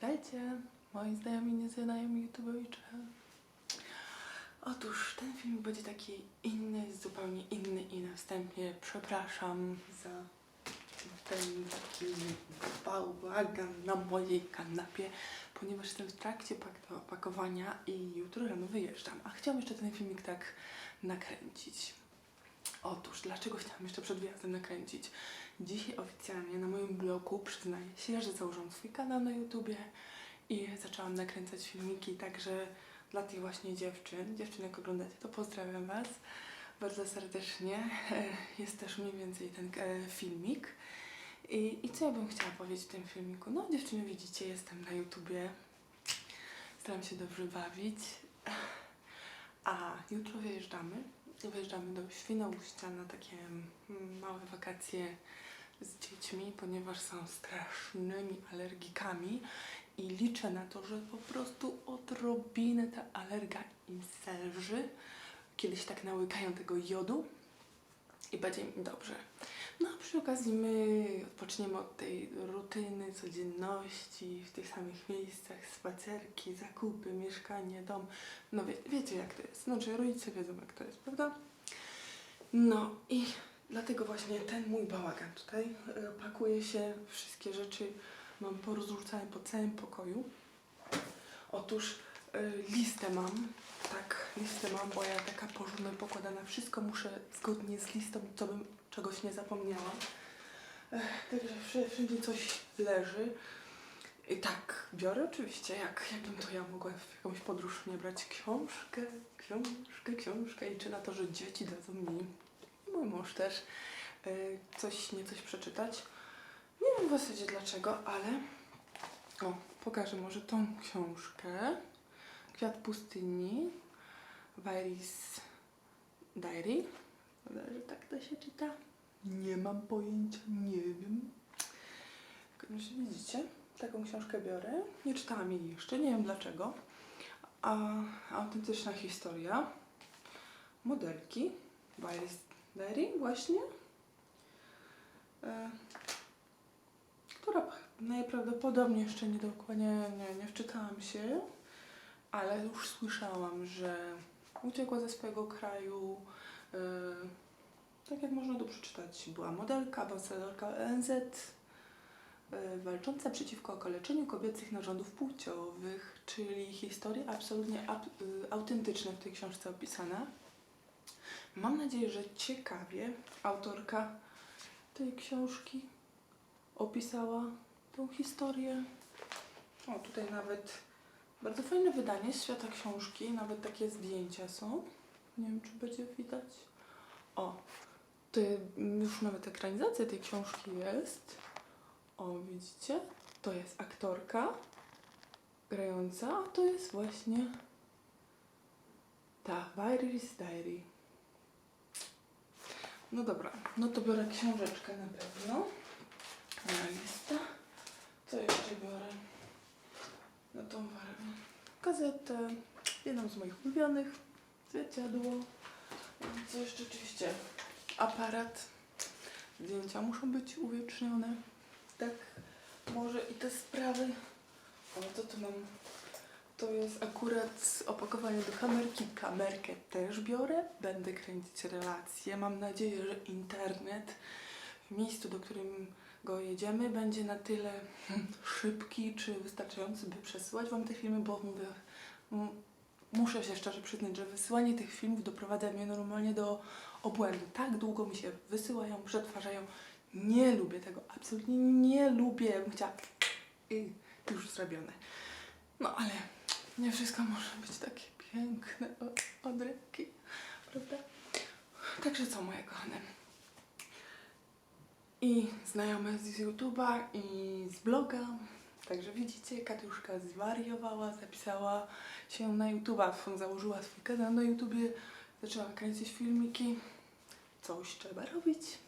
Dajcie, moi znajomi, nieznajomi youtuberowicze. Otóż ten film będzie taki inny, zupełnie inny i na wstępie przepraszam za ten taki bałagan na mojej kanapie, ponieważ jestem w trakcie pak- pakowania i jutro rano wyjeżdżam, a chciałam jeszcze ten filmik tak nakręcić. Otóż, dlaczego chciałam jeszcze przed wyjazdem nakręcić? Dzisiaj oficjalnie na moim blogu przyznaję się, że założyłam swój kanał na YouTubie i zaczęłam nakręcać filmiki, także dla tych właśnie dziewczyn, dziewczyny jak oglądacie, to pozdrawiam Was bardzo serdecznie. Jest też mniej więcej ten e, filmik. I, I co ja bym chciała powiedzieć w tym filmiku? No dziewczyny widzicie, jestem na YouTubie, staram się dobrze bawić, a jutro wyjeżdżamy. Wyjeżdżamy do Świnoujścia na takie mm, małe wakacje z dziećmi, ponieważ są strasznymi alergikami i liczę na to, że po prostu odrobinę ta alergia im zelży. Kiedyś tak nałykają tego jodu i będzie im dobrze. No a przy okazji my odpoczniemy od tej rutyny, codzienności, w tych samych miejscach, spacerki, zakupy, mieszkanie, dom. No wie, wiecie jak to jest. Znaczy rodzice wiedzą jak to jest, prawda? No i dlatego właśnie ten mój bałagan tutaj. e, Pakuje się wszystkie rzeczy, mam porozrzucane po całym pokoju. Otóż listę mam, tak, listę mam, bo ja taka porządna pokładana, wszystko muszę zgodnie z listą, co bym czegoś nie zapomniała. Ech, Także wszędzie coś leży. I tak, biorę oczywiście, jak, jakbym to ja mogła w jakąś podróż nie brać książkę, książkę, książkę i czy na to, że dzieci dadzą mi mój mąż też y, coś, nie coś przeczytać. Nie wiem w zasadzie dlaczego, ale o, pokażę może tą książkę. Kwiat pustyni, Vairis Diary. Dobra, że tak to się czyta? Nie mam pojęcia, nie wiem. Razie widzicie, taką książkę biorę. Nie czytałam jej jeszcze, nie wiem dlaczego. A autentyczna historia. Modelki. Vairis Diary właśnie. E, która najprawdopodobniej jeszcze nie dokładnie nie, nie wczytałam się, ale już słyszałam, że uciekła ze swojego kraju. e, tak jak można tu przeczytać, była modelka, ambasadorka ONZ, e, walcząca przeciwko okaleczeniu kobiecych narządów płciowych, czyli historia absolutnie y, autentyczna w tej książce opisana. Mam nadzieję, że ciekawie autorka tej książki opisała tą historię. O, tutaj nawet bardzo fajne wydanie z świata książki, nawet takie zdjęcia są. Nie wiem, czy będzie widać. O, to już nawet ekranizacja tej książki jest. O, widzicie? To jest aktorka grająca, a to jest właśnie ta Vairis Diary. No dobra, no to biorę książeczkę na pewno. Moja lista. Co jeszcze biorę? Gazetę, jedną z moich ulubionych, zwierciadło. Co jeszcze oczywiście? Aparat. Zdjęcia muszą być uwiecznione. Tak, może i te sprawy. O, co tu mam? To jest akurat opakowanie do kamerki. Kamerkę też biorę. Będę kręcić relacje. Mam nadzieję, że internet w miejscu, do którego jedziemy, będzie na tyle szybki czy wystarczający, by przesyłać Wam te filmy, bo mówię, muszę się szczerze przyznać, że wysyłanie tych filmów doprowadza mnie normalnie do obłędu. Tak długo mi się wysyłają, przetwarzają. Nie lubię tego, absolutnie nie lubię. Ja bym chciała i już zrobione. No ale nie wszystko może być takie piękne od ręki, prawda? Także co, moje kochane? I znajome z YouTube'a i z bloga. Także widzicie, Katiuszka zwariowała, zapisała się na YouTube'a, założyła swój kanał na YouTubie, zaczęła kręcić filmiki. Coś trzeba robić.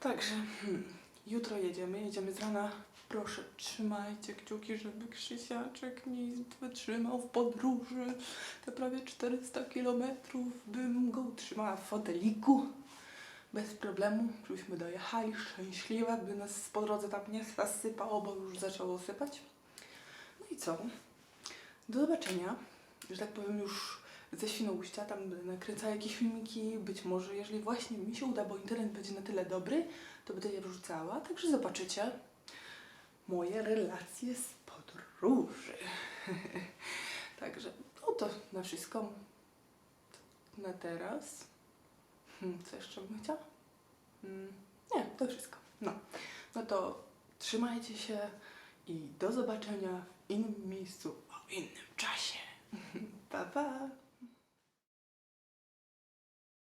Także hmm, jutro jedziemy, jedziemy z rana. Proszę, trzymajcie kciuki, żeby Krzysiaczek mi wytrzymał w podróży. Te prawie 400 kilometrów bym go utrzymała w foteliku. Bez problemu, żebyśmy dojechali szczęśliwe, by nas po drodze tam nie zasypało, bo już zaczęło sypać. No i co? Do zobaczenia. Że tak powiem już ze Świnoujścia, tam nakręcała jakieś filmiki, być może jeżeli właśnie mi się uda, bo internet będzie na tyle dobry, to będę je wrzucała, także zobaczycie moje relacje z podróży. także no to na wszystko na teraz. Hmm, Co jeszcze bym chciała? Mm, Nie, to wszystko. No. no to trzymajcie się i do zobaczenia w innym miejscu o innym czasie. Pa, pa!